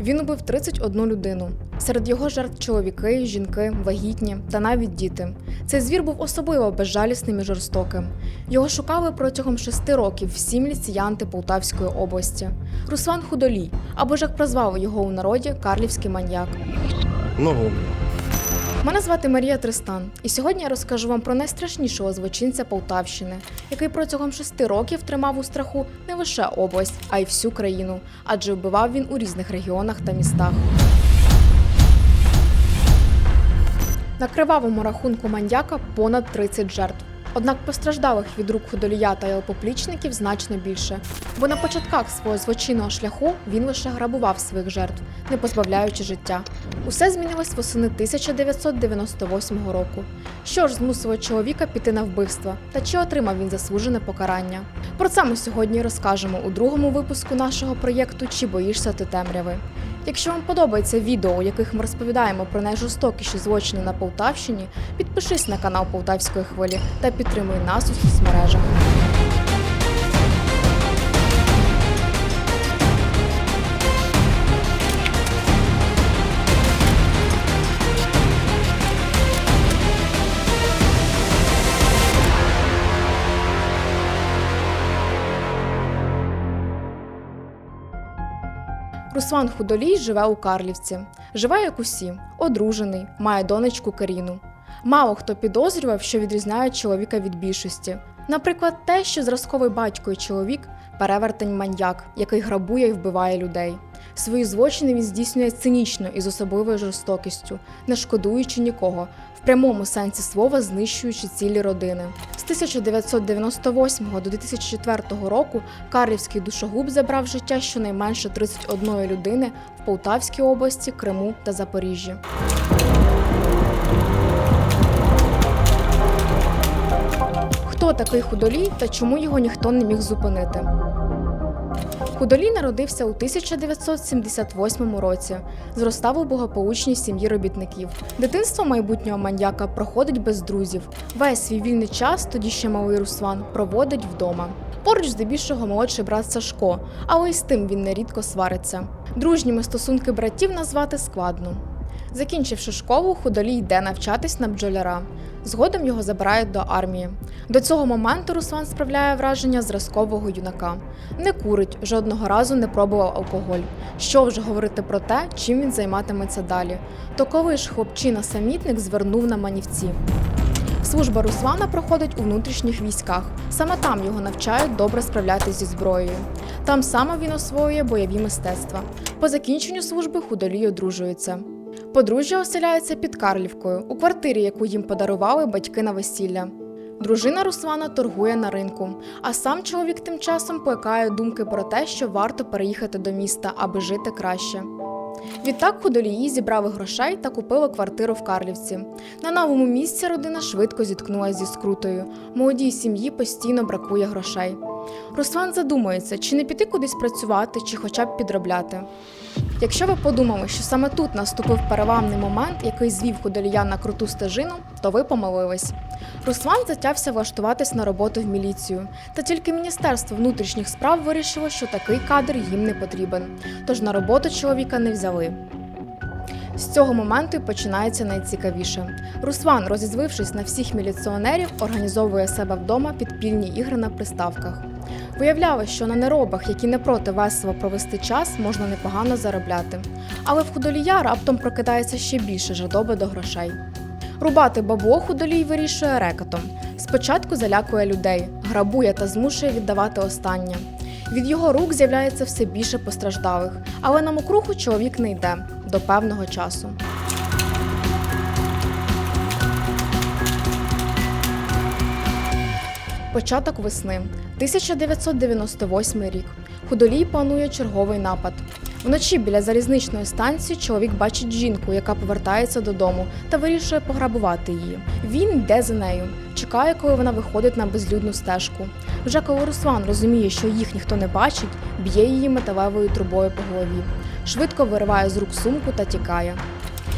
Він убив 31 людину. Серед його жертв чоловіки, жінки, вагітні та навіть діти. Цей звір був особливо безжалісним і жорстоким. Його шукали протягом шести років всі міліціянти Полтавської області. Руслан Худолій, або ж як прозвали його у народі Карлівський маньяк. Ногу. Мене звати Марія Тристан, і сьогодні я розкажу вам про найстрашнішого злочинця Полтавщини, який протягом шести років тримав у страху не лише область, а й всю країну, адже вбивав він у різних регіонах та містах. На кривавому рахунку маньяка понад 30 жертв. Однак постраждалих від рук худолія та його поплічників значно більше, бо на початках свого злочинного шляху він лише грабував своїх жертв, не позбавляючи життя. Усе змінилось восени 1998 року. Що ж змусило чоловіка піти на вбивство та чи отримав він заслужене покарання? Про це ми сьогодні розкажемо у другому випуску нашого проєкту Чи боїшся ти темряви. Якщо вам подобається відео, у яких ми розповідаємо про найжорстокіші злочини на Полтавщині, підпишись на канал Полтавської хвилі та підтримуй нас у соцмережах. Руслан Худолій живе у Карлівці. Живе як усі, одружений, має донечку Каріну. Мало хто підозрював, що відрізняє чоловіка від більшості. Наприклад, те, що зразковий батько і чоловік перевертень маньяк, який грабує і вбиває людей. Свої злочини він здійснює цинічно і з особливою жорстокістю, не шкодуючи нікого, в прямому сенсі слова знищуючи цілі родини. З 1998 до 2004 року Карлівський душогуб забрав життя щонайменше 31 людини в Полтавській області, Криму та Запоріжжі. Такий худолій та чому його ніхто не міг зупинити? Худолій народився у 1978 році. Зростав у благополучній сім'ї робітників. Дитинство майбутнього маньяка проходить без друзів. Весь свій вільний час, тоді ще малий Руслан, проводить вдома. Поруч здебільшого молодший брат Сашко, але й з тим він нерідко свариться. Дружніми стосунки братів назвати складно. Закінчивши школу, худолій йде навчатись на бджоляра. Згодом його забирають до армії. До цього моменту Руслан справляє враження зразкового юнака. Не курить, жодного разу не пробував алкоголь. Що вже говорити про те, чим він займатиметься далі. То ж хлопчина-самітник звернув на манівці. Служба Руслана проходить у внутрішніх військах. Саме там його навчають добре справлятися зі зброєю. Там саме він освоює бойові мистецтва. По закінченню служби худолій одружується. Подружжя оселяється під Карлівкою у квартирі, яку їм подарували батьки на весілля. Дружина Руслана торгує на ринку, а сам чоловік тим часом плекає думки про те, що варто переїхати до міста, аби жити краще. Відтак худолії зібрали грошей та купили квартиру в Карлівці. На новому місці родина швидко зіткнулася зі скрутою. Молодій сім'ї постійно бракує грошей. Руслан задумується, чи не піти кудись працювати, чи хоча б підробляти. Якщо ви подумали, що саме тут наступив переламний момент, який звів худолія на круту стежину, то ви помилились. Руслан затявся влаштуватись на роботу в міліцію, та тільки Міністерство внутрішніх справ вирішило, що такий кадр їм не потрібен, тож на роботу чоловіка не взяли. З цього моменту і починається найцікавіше. Руслан, розізлившись на всіх міліціонерів, організовує себе вдома підпільні ігри на приставках. Виявлялося, що на неробах, які не проти весело провести час, можна непогано заробляти. Але в худолія раптом прокидається ще більше жадоби до грошей. Рубати бабло худолій вирішує рекетом. Спочатку залякує людей, грабує та змушує віддавати останнє. Від його рук з'являється все більше постраждалих, але на мокруху чоловік не йде до певного часу. Початок весни, 1998 рік. Худолій планує черговий напад. Вночі біля залізничної станції чоловік бачить жінку, яка повертається додому, та вирішує пограбувати її. Він йде за нею, чекає, коли вона виходить на безлюдну стежку. Вже коли Руслан розуміє, що їх ніхто не бачить, б'є її металевою трубою по голові. Швидко вириває з рук сумку та тікає.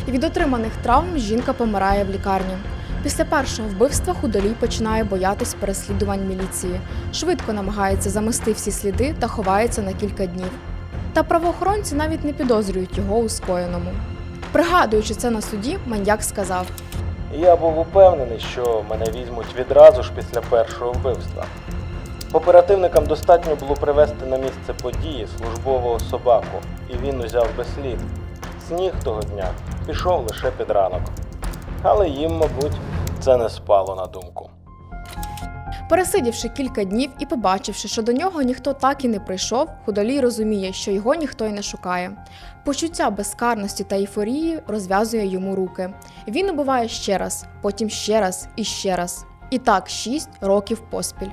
Від отриманих травм жінка помирає в лікарні. Після першого вбивства худолій починає боятись переслідувань міліції. Швидко намагається замести всі сліди та ховається на кілька днів. Та правоохоронці навіть не підозрюють його у скоєному. Пригадуючи це на суді, маньяк сказав: Я був упевнений, що мене візьмуть відразу ж після першого вбивства. Оперативникам достатньо було привезти на місце події службового собаку, і він узяв би слід. Сніг того дня пішов лише під ранок. Але їм, мабуть, це не спало на думку. Пересидівши кілька днів і побачивши, що до нього ніхто так і не прийшов, худолій розуміє, що його ніхто й не шукає. Почуття безкарності та ейфорії розв'язує йому руки. Він убиває ще раз, потім ще раз і ще раз. І так шість років поспіль.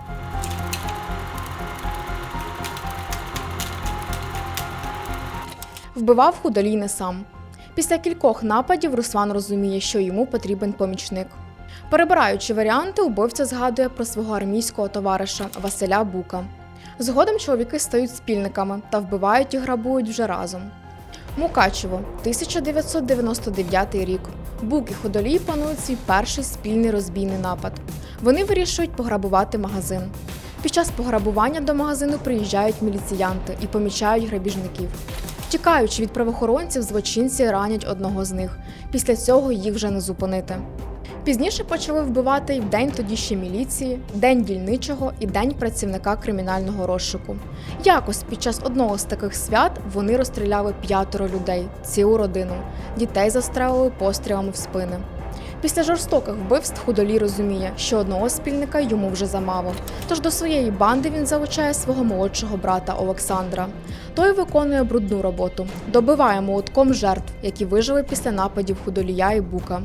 Вбивав худолій не сам. Після кількох нападів Руслан розуміє, що йому потрібен помічник. Перебираючи варіанти, убивця згадує про свого армійського товариша Василя Бука. Згодом чоловіки стають спільниками та вбивають і грабують вже разом. Мукачево, 1999 рік. Бук і Ходолій планують свій перший спільний розбійний напад. Вони вирішують пограбувати магазин. Під час пограбування до магазину приїжджають міліціянти і помічають грабіжників. Тікаючи від правоохоронців, злочинці ранять одного з них. Після цього їх вже не зупинити. Пізніше почали вбивати й в день тоді ще міліції, день дільничого і день працівника кримінального розшуку. Якось під час одного з таких свят вони розстріляли п'ятеро людей, цілу родину. Дітей застрелили пострілами в спини. Після жорстоких вбивств худолій розуміє, що одного спільника йому вже замало. Тож до своєї банди він залучає свого молодшого брата Олександра. Той виконує брудну роботу, добиває молотком жертв, які вижили після нападів худолія і бука.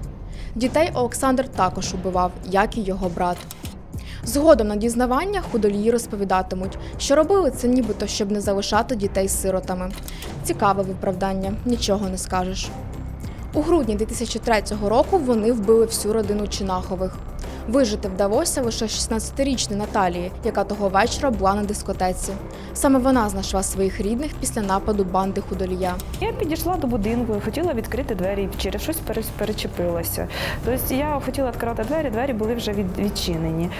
Дітей Олександр також убивав, як і його брат. Згодом на дізнавання худолії розповідатимуть, що робили це нібито, щоб не залишати дітей сиротами. Цікаве виправдання, нічого не скажеш. У грудні 2003 року вони вбили всю родину Чинахових. Вижити вдалося лише 16-річній Наталії, яка того вечора була на дискотеці. Саме вона знайшла своїх рідних після нападу банди худолія. Я підійшла до будинку, хотіла відкрити двері, через щось пере- перечепилася. Тобто я хотіла відкривати двері, двері були вже відчинені.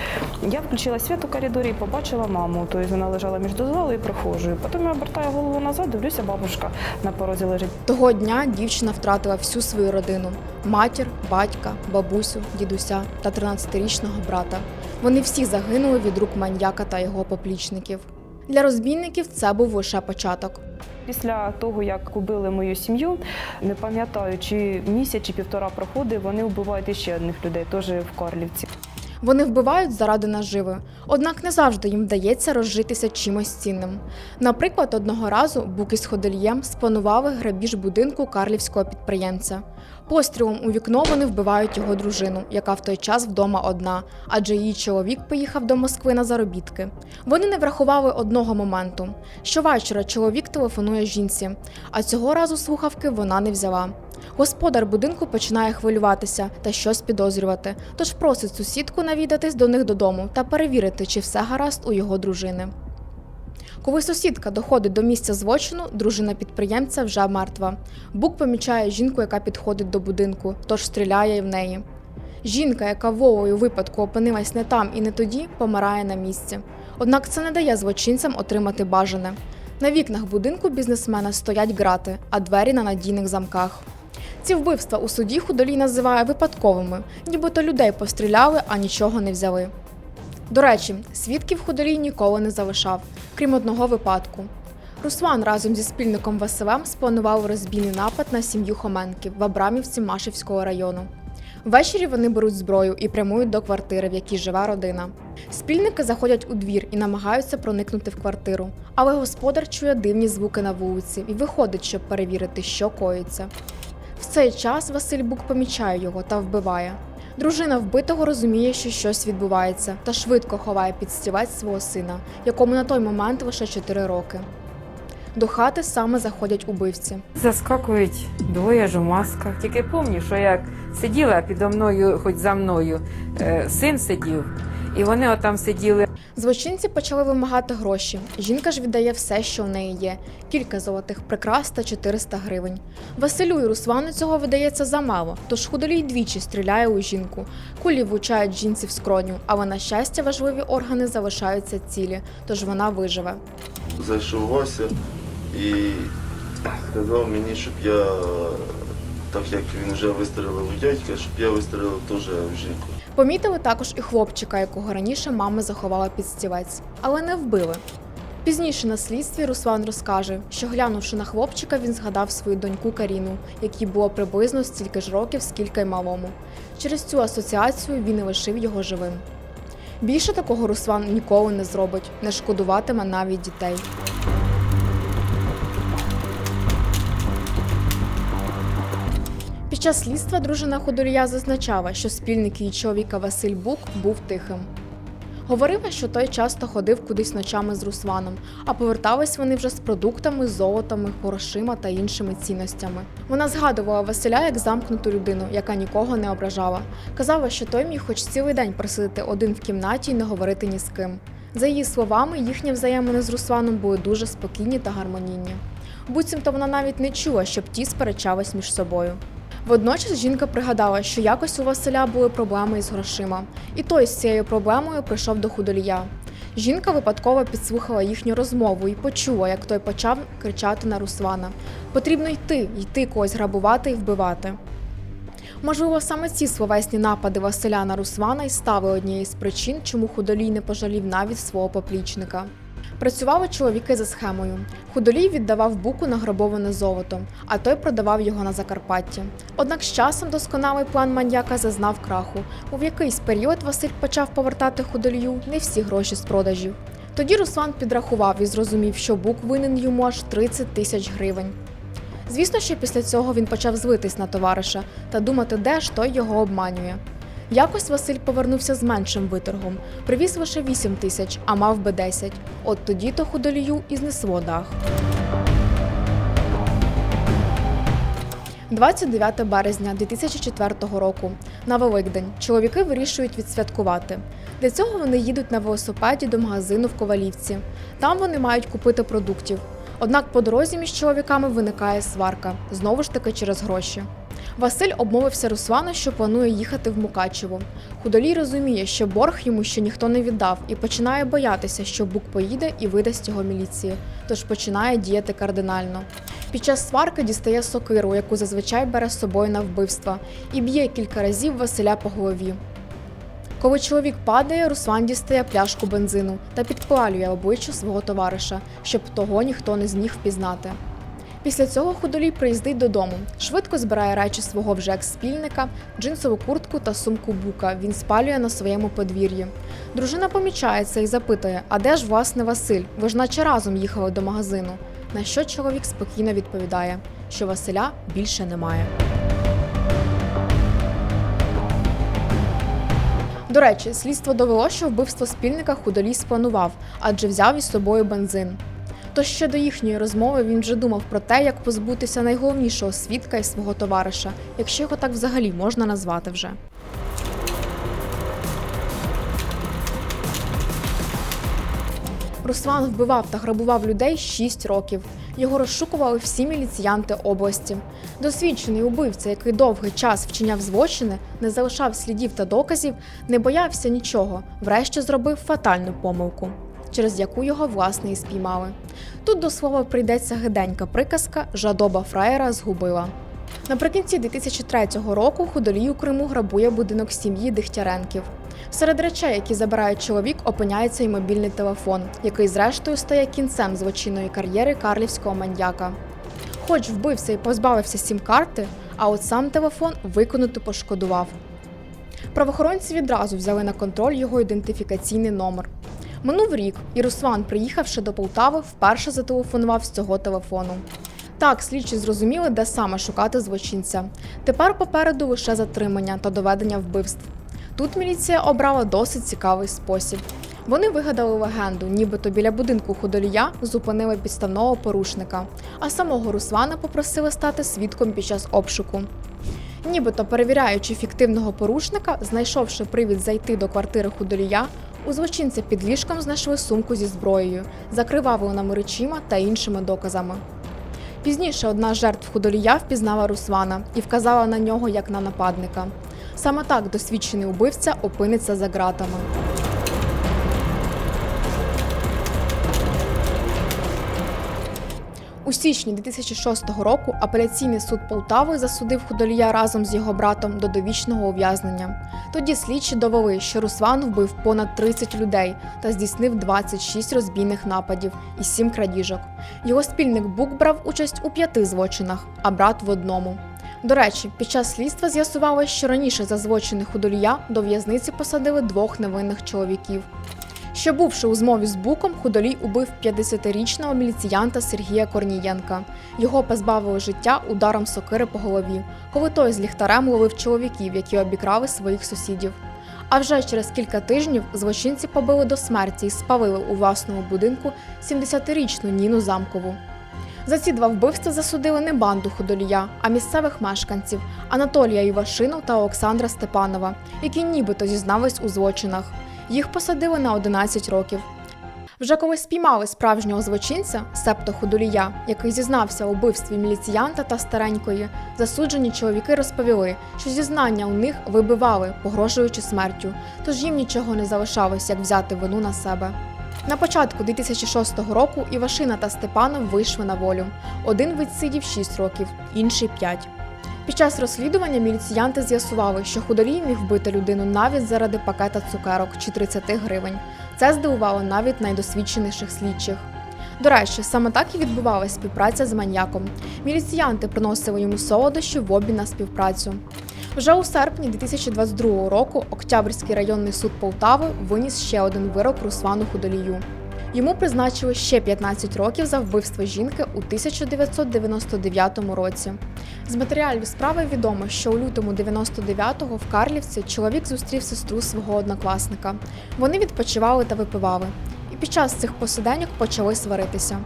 Я включила світ у коридорі і побачила маму. Тобто вона лежала між дозволою і прохожою. Потім я обертаю голову назад, дивлюся, бабушка на порозі лежить. Того дня дівчина втратила всю свою родину: матір, батька, бабусю, дідуся та 13-річного брата. Вони всі загинули від рук маньяка та його поплічників. Для розбійників це був лише початок. Після того, як убили мою сім'ю, не пам'ятаю, чи місяць, чи півтора проходить, вони вбивають іще одних людей, теж в Карлівці. Вони вбивають заради наживи, однак не завжди їм вдається розжитися чимось цінним. Наприклад, одного разу Бук із Ходельєм спланували грабіж будинку карлівського підприємця. Пострілом у вікно вони вбивають його дружину, яка в той час вдома одна, адже її чоловік поїхав до Москви на заробітки. Вони не врахували одного моменту. Щовечора чоловік телефонує жінці, а цього разу слухавки вона не взяла. Господар будинку починає хвилюватися та щось підозрювати, тож просить сусідку навідатись до них додому та перевірити, чи все гаразд у його дружини. Коли сусідка доходить до місця злочину, дружина підприємця вже мертва. Бук помічає жінку, яка підходить до будинку, тож стріляє в неї. Жінка, яка волею випадку опинилась не там і не тоді, помирає на місці. Однак це не дає злочинцям отримати бажане. На вікнах будинку бізнесмена стоять грати, а двері на надійних замках. Ці вбивства у суді худолій називає випадковими, нібито людей постріляли, а нічого не взяли. До речі, свідків худолій ніколи не залишав, крім одного випадку. Руслан разом зі спільником Василем спланував розбійний напад на сім'ю Хоменків в Абрамівці Машівського району. Ввечері вони беруть зброю і прямують до квартири, в якій живе родина. Спільники заходять у двір і намагаються проникнути в квартиру, але господар чує дивні звуки на вулиці і виходить, щоб перевірити, що коїться. В цей час Василь Бук помічає його та вбиває. Дружина вбитого розуміє, що щось відбувається, та швидко ховає під стілець свого сина, якому на той момент лише 4 роки. До хати саме заходять убивці. Заскакують двоє ж у масках. Тільки пам'ятаю, що як сиділа підо мною, хоч за мною, е, син сидів, і вони отам сиділи. Злочинці почали вимагати гроші. Жінка ж віддає все, що в неї є: кілька золотих прикрас та 400 гривень. Василю і Руслану цього видається замало, тож худолій двічі стріляє у жінку. Кулі влучають жінці в скроню, але на щастя важливі органи залишаються цілі, тож вона виживе. Зайшов Вася, і сказав мені, щоб я, так як він вже вистрелив у дядька, щоб я вистрелив теж в жінку. Помітили також і хлопчика, якого раніше мама заховала під стілець, але не вбили. Пізніше на слідстві Руслан розкаже, що глянувши на хлопчика, він згадав свою доньку Каріну, якій було приблизно стільки ж років, скільки й малому. Через цю асоціацію він і лишив його живим. Більше такого Руслан ніколи не зробить, не шкодуватиме навіть дітей. Час слідства дружина Ходорія зазначала, що спільник її чоловіка Василь Бук був тихим. Говорила, що той часто ходив кудись ночами з Русланом, а повертались вони вже з продуктами, золотами, грошима та іншими цінностями. Вона згадувала Василя як замкнуту людину, яка нікого не ображала. Казала, що той міг хоч цілий день просидіти один в кімнаті і не говорити ні з ким. За її словами, їхні взаємини з Русланом були дуже спокійні та гармонійні. Буцімто вона навіть не чула, щоб ті сперечались між собою. Водночас жінка пригадала, що якось у Василя були проблеми із грошима, і той з цією проблемою прийшов до худолія. Жінка випадково підслухала їхню розмову і почула, як той почав кричати на Руслана: потрібно йти, йти когось грабувати і вбивати. Можливо, саме ці словесні напади Василя на Руслана і стали однією з причин, чому худолій не пожалів навіть свого поплічника. Працювали чоловіки за схемою. Худолій віддавав буку награбоване золото, а той продавав його на Закарпатті. Однак з часом досконалий план маньяка зазнав краху. У якийсь період Василь почав повертати худолію не всі гроші з продажів. Тоді Руслан підрахував і зрозумів, що бук винен йому аж 30 тисяч гривень. Звісно, що після цього він почав злитись на товариша та думати, де ж той його обманює. Якось Василь повернувся з меншим виторгом, привіз лише 8 тисяч, а мав би 10. От тоді то худолію і знесло дах. 29 березня 2004 року на Великдень чоловіки вирішують відсвяткувати. Для цього вони їдуть на велосипеді до магазину в Ковалівці. Там вони мають купити продуктів. Однак по дорозі між чоловіками виникає сварка знову ж таки через гроші. Василь обмовився Руслану, що планує їхати в Мукачево. Худолій розуміє, що борг йому ще ніхто не віддав, і починає боятися, що Бук поїде і видасть його міліції, тож починає діяти кардинально. Під час сварки дістає сокиру, яку зазвичай бере з собою на вбивство, і б'є кілька разів Василя по голові. Коли чоловік падає, Руслан дістає пляшку бензину та підпалює обличчя свого товариша, щоб того ніхто не зміг впізнати. Після цього худолій приїздить додому, швидко збирає речі свого вже екс-спільника, джинсову куртку та сумку бука. Він спалює на своєму подвір'ї. Дружина помічає це і запитує: А де ж власне Василь? Ви ж наче разом їхали до магазину. На що чоловік спокійно відповідає, що Василя більше немає. До речі, слідство довело, що вбивство спільника худолій спланував, адже взяв із собою бензин. Тож ще до їхньої розмови він вже думав про те, як позбутися найголовнішого свідка і свого товариша, якщо його так взагалі можна назвати вже. Руслан вбивав та грабував людей 6 років. Його розшукували всі міліціянти області. Досвідчений убивця, який довгий час вчиняв злочини, не залишав слідів та доказів, не боявся нічого, врешті зробив фатальну помилку, через яку його власне і спіймали. Тут до слова прийдеться гиденька приказка Жадоба фраєра згубила. Наприкінці 2003 року худолій у Криму грабує будинок сім'ї Дихтяренків. Серед речей, які забирає чоловік, опиняється й мобільний телефон, який зрештою стає кінцем злочинної кар'єри карлівського маньяка. Хоч вбився і позбавився сім-карти, а от сам телефон виконати пошкодував. Правоохоронці відразу взяли на контроль його ідентифікаційний номер. Минув рік, і Руслан, приїхавши до Полтави, вперше зателефонував з цього телефону. Так, слідчі зрозуміли, де саме шукати злочинця. Тепер попереду лише затримання та доведення вбивств. Тут міліція обрала досить цікавий спосіб. Вони вигадали легенду, нібито біля будинку худолія зупинили підставного порушника, а самого Руслана попросили стати свідком під час обшуку. Нібито перевіряючи фіктивного порушника, знайшовши привід зайти до квартири худолія, у злочинця під ліжком знайшли сумку зі зброєю, закривавленими речима та іншими доказами. Пізніше одна з жертв худолія впізнала Руслана і вказала на нього як на нападника. Саме так досвідчений убивця опиниться за ґратами. У січні 2006 року апеляційний суд Полтави засудив худолія разом з його братом до довічного ув'язнення. Тоді слідчі довели, що Руслан вбив понад 30 людей та здійснив 26 розбійних нападів і 7 крадіжок. Його спільник Бук брав участь у п'яти злочинах, а брат в одному. До речі, під час слідства з'ясувалось, що раніше за злочини худолія до в'язниці посадили двох невинних чоловіків. Ще бувши у змові з Буком, худолій убив 50-річного міліціянта Сергія Корнієнка. Його позбавили життя ударом сокири по голові, коли той з ліхтарем ловив чоловіків, які обікрали своїх сусідів. А вже через кілька тижнів злочинці побили до смерті і спалили у власному будинку 70-річну Ніну Замкову. За ці два вбивства засудили не банду худолія, а місцевих мешканців Анатолія Івашину та Олександра Степанова, які нібито зізнались у злочинах. Їх посадили на 11 років. Вже коли спіймали справжнього злочинця, септо худолія, який зізнався у вбивстві міліціянта та старенької, засуджені чоловіки розповіли, що зізнання у них вибивали, погрожуючи смертю, тож їм нічого не залишалось, як взяти вину на себе. На початку 2006 року Івашина та Степанов вийшли на волю. Один відсидів 6 років, інший 5. Під час розслідування міліціянти з'ясували, що худолій міг вбити людину навіть заради пакета цукерок чи 30 гривень. Це здивувало навіть найдосвідченіших слідчих. До речі, саме так і відбувалася співпраця з маньяком. Міліціянти приносили йому солодощі в обмін на співпрацю. Вже у серпні 2022 року Октябрьський районний суд Полтави виніс ще один вирок Руслану Худолію. Йому призначили ще 15 років за вбивство жінки у 1999 році. З матеріалів справи відомо, що у лютому 99-го в Карлівці чоловік зустрів сестру свого однокласника. Вони відпочивали та випивали, і під час цих посиденьок почали сваритися.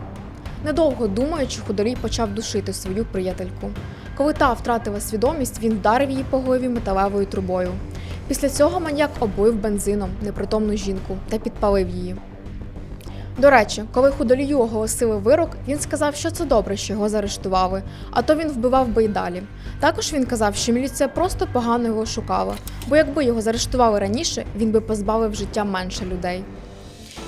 Недовго думаючи, худорій почав душити свою приятельку. Коли та втратила свідомість, він вдарив її по голові металевою трубою. Після цього маньяк облив бензином непритомну жінку та підпалив її. До речі, коли худолію оголосили вирок, він сказав, що це добре, що його заарештували, а то він вбивав би й далі. Також він казав, що міліція просто погано його шукала, бо якби його заарештували раніше, він би позбавив життя менше людей.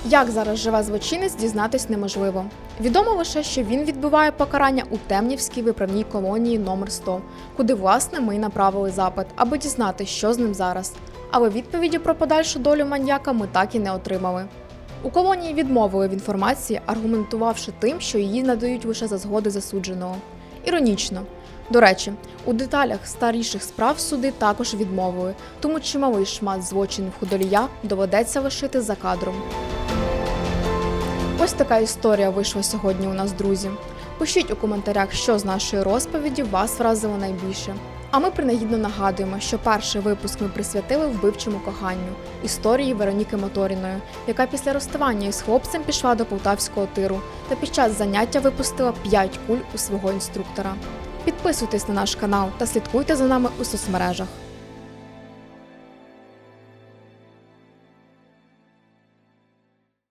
Як зараз живе злочинець, дізнатись неможливо. Відомо лише, що він відбуває покарання у Темнівській виправній колонії номер 100 куди власне ми направили запит, аби дізнати, що з ним зараз. Але відповіді про подальшу долю маньяка ми так і не отримали. У колонії відмовили в інформації, аргументувавши тим, що її надають лише за згоди засудженого. Іронічно. До речі, у деталях старіших справ суди також відмовили, тому чималий шмат злочинів худолія доведеться лишити за кадром. Ось така історія вийшла сьогодні у нас, друзі. Пишіть у коментарях, що з нашої розповіді вас вразило найбільше. А ми принагідно нагадуємо, що перший випуск ми присвятили вбивчому коханню історії Вероніки Моторіної, яка після розставання із хлопцем пішла до полтавського тиру та під час заняття випустила 5 куль у свого інструктора. Підписуйтесь на наш канал та слідкуйте за нами у соцмережах.